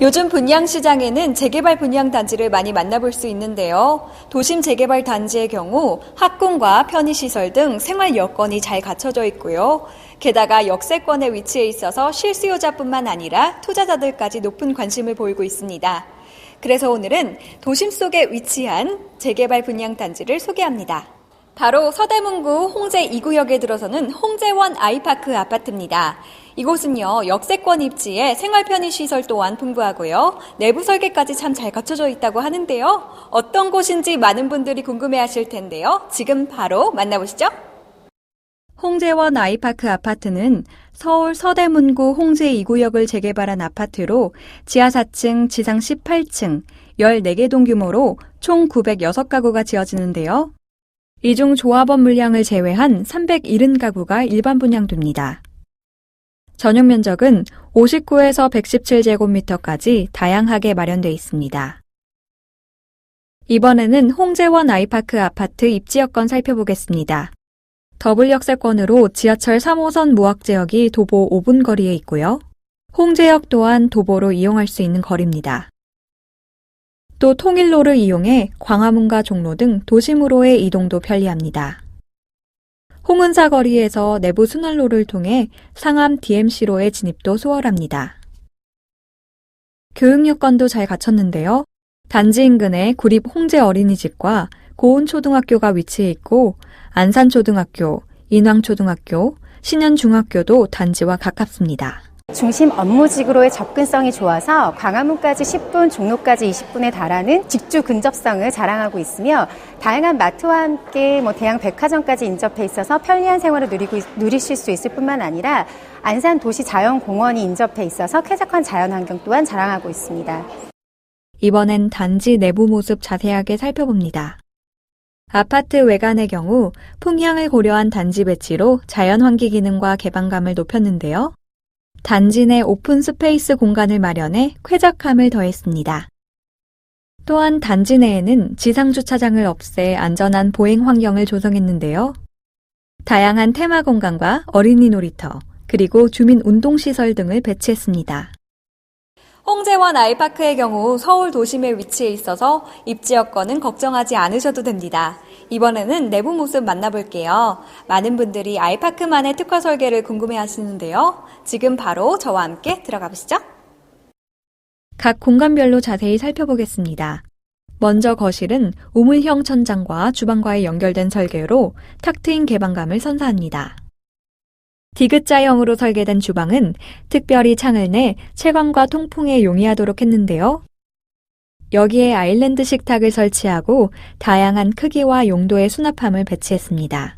요즘 분양시장에는 재개발 분양 단지를 많이 만나볼 수 있는데요. 도심 재개발 단지의 경우 학군과 편의시설 등 생활 여건이 잘 갖춰져 있고요. 게다가 역세권에 위치해 있어서 실수요자뿐만 아니라 투자자들까지 높은 관심을 보이고 있습니다. 그래서 오늘은 도심 속에 위치한 재개발 분양 단지를 소개합니다. 바로 서대문구 홍제 2구역에 들어서는 홍제원 아이파크 아파트입니다. 이곳은요, 역세권 입지에 생활 편의 시설 또한 풍부하고요. 내부 설계까지 참 잘 갖춰져 있다고 하는데요. 어떤 곳인지 많은 분들이 궁금해 하실 텐데요. 지금 바로 만나보시죠. 홍제원 아이파크 아파트는 서울 서대문구 홍제 2구역을 재개발한 아파트로 지하 4층, 지상 18층, 14개 동 규모로 총 906가구가 지어지는데요. 이중 조합원 물량을 제외한 370가구가 일반 분양됩니다. 전용 면적은 59에서 117제곱미터까지 다양하게 마련되어 있습니다. 이번에는 홍제원 아이파크 아파트 입지 여건 살펴보겠습니다. 더블 역세권으로 지하철 3호선 무학지역이 도보 5분 거리에 있고요. 홍제역 또한 도보로 이용할 수 있는 거리입니다. 또 통일로를 이용해 광화문과 종로 등 도심으로의 이동도 편리합니다. 홍은사 거리에서 내부 순환로를 통해 상암 DMC로의 진입도 수월합니다. 교육 여건도 잘 갖췄는데요. 단지 인근에 구립 홍제 어린이집과 고운초등학교가 위치해 있고 안산초등학교, 인왕초등학교, 신현중학교도 단지와 가깝습니다. 중심 업무직으로의 접근성이 좋아서 광화문까지 10분, 종로까지 20분에 달하는 직주 근접성을 자랑하고 있으며 다양한 마트와 함께 뭐 대형 백화점까지 인접해 있어서 편리한 생활을 누리고, 누리실 수 있을 뿐만 아니라 안산 도시 자연공원이 인접해 있어서 쾌적한 자연환경 또한 자랑하고 있습니다. 이번엔 단지 내부 모습 자세하게 살펴봅니다. 아파트 외관의 경우 풍향을 고려한 단지 배치로 자연 환기 기능과 개방감을 높였는데요. 단지 내 오픈 스페이스 공간을 마련해 쾌적함을 더했습니다. 또한 단지 내에는 지상 주차장을 없애 안전한 보행 환경을 조성했는데요. 다양한 테마 공간과 어린이 놀이터, 그리고 주민 운동시설 등을 배치했습니다. 홍제원 아이파크의 경우 서울 도심에 위치해 있어서 입지 여건은 걱정하지 않으셔도 됩니다. 이번에는 내부 모습 만나볼게요. 많은 분들이 아이파크만의 특화 설계를 궁금해 하시는데요. 지금 바로 저와 함께 들어가 보시죠. 각 공간별로 자세히 살펴보겠습니다. 먼저 거실은 우물형 천장과 주방과의 연결된 설계로 탁 트인 개방감을 선사합니다. 디귿자형으로 설계된 주방은 특별히 창을 내 채광과 통풍에 용이하도록 했는데요. 여기에 아일랜드 식탁을 설치하고 다양한 크기와 용도의 수납함을 배치했습니다.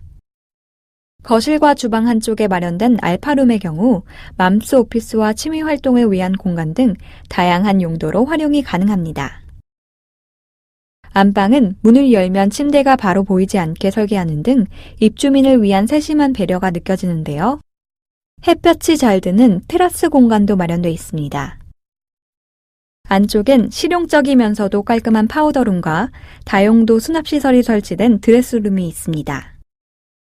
거실과 주방 한쪽에 마련된 알파룸의 경우 맘스 오피스와 취미 활동을 위한 공간 등 다양한 용도로 활용이 가능합니다. 안방은 문을 열면 침대가 바로 보이지 않게 설계하는 등 입주민을 위한 세심한 배려가 느껴지는데요. 햇볕이 잘 드는 테라스 공간도 마련되어 있습니다. 안쪽엔 실용적이면서도 깔끔한 파우더룸과 다용도 수납시설이 설치된 드레스룸이 있습니다.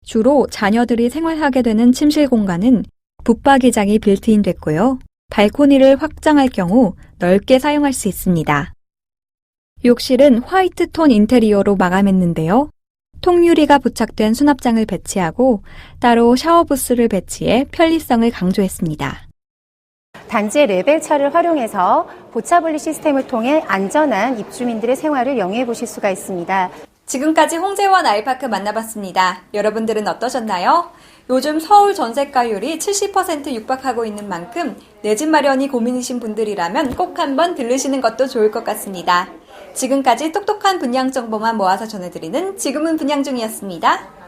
주로 자녀들이 생활하게 되는 침실 공간은 붙박이장이 빌트인 됐고요. 발코니를 확장할 경우 넓게 사용할 수 있습니다. 욕실은 화이트 톤 인테리어로 마감했는데요. 통유리가 부착된 수납장을 배치하고 따로 샤워부스를 배치해 편리성을 강조했습니다. 단지의 레벨 차를 활용해서 보차 분리 시스템을 통해 안전한 입주민들의 생활을 영위해 보실 수가 있습니다. 지금까지 홍제원 아이파크 만나봤습니다. 여러분들은 어떠셨나요? 요즘 서울 전세가율이 70% 육박하고 있는 만큼 내 집 마련이 고민이신 분들이라면 꼭 한번 들르시는 것도 좋을 것 같습니다. 지금까지 똑똑한 분양 정보만 모아서 전해드리는 지금은 분양 중이었습니다.